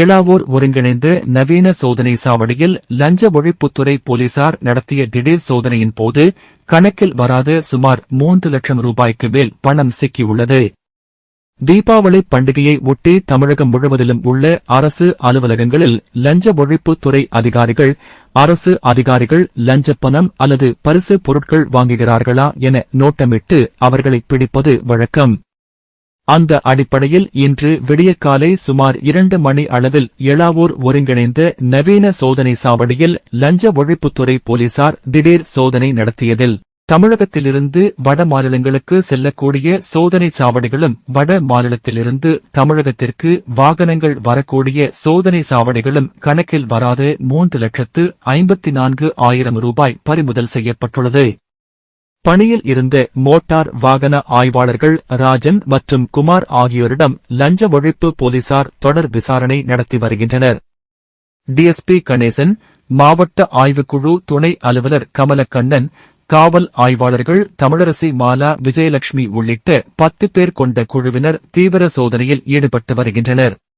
இளாவூர் ஒருங்கிணைந்து நவீன சோதனை சாவடியில் லஞ்ச ஒழிப்புத்துறை போலீசார் நடத்திய திடீர் சோதனையின் போது கணக்கில் வராத சுமார் மூன்று லட்சம் ரூபாய்க்கு மேல் பணம் சிக்கியுள்ளது. தீபாவளி பண்டிகையை ஒட்டி தமிழகம் முழுவதிலும் உள்ள அரசு அலுவலகங்களில் லஞ்ச ஒழிப்புத்துறை அதிகாரிகள் அரசு அதிகாரிகள் லஞ்ச பணம் அல்லது பரிசு பொருட்கள் வாங்குகிறார்களா என நோட்டமிட்டு அவர்களை பிடிப்பது வழக்கம். அந்த அடிப்படையில் இன்று விடியற்காலை சுமார் இரண்டு மணி அளவில் எழாவூர் ஒருங்கிணைந்த நவீன சோதனை சாவடியில் லஞ்ச ஒழிப்புத்துறை போலீசார் திடீர் சோதனை நடத்தியதில் தமிழகத்திலிருந்து வட மாநிலங்களுக்கு செல்லக்கூடிய சோதனை சாவடிகளும் வட மாநிலத்திலிருந்து தமிழகத்திற்கு வாகனங்கள் வரக்கூடிய சோதனை சாவடிகளும் கணக்கில் வராத மூன்று லட்சத்து ஐம்பத்தி நான்கு ஆயிரம் ரூபாய் பறிமுதல் செய்யப்பட்டுள்ளது. பணியில் இருந்த மோட்டார் வாகன ஆய்வாளர்கள் ராஜன் மற்றும் குமார் ஆகியோரிடம் லஞ்ச ஒழிப்பு போலீசார் தொடர் விசாரணை நடத்தி வருகின்றனர். டிஎஸ்பி கணேசன் மாவட்ட ஆய்வுக்குழு துணை அலுவலர் கமலக்கண்ணன் காவல் ஆய்வாளர்கள் தமிழரசி மாலா விஜயலட்சுமி உள்ளிட்ட பத்து பேர் கொண்ட குழுவினர் தீவிர சோதனையில் ஈடுபட்டு வருகின்றனர்.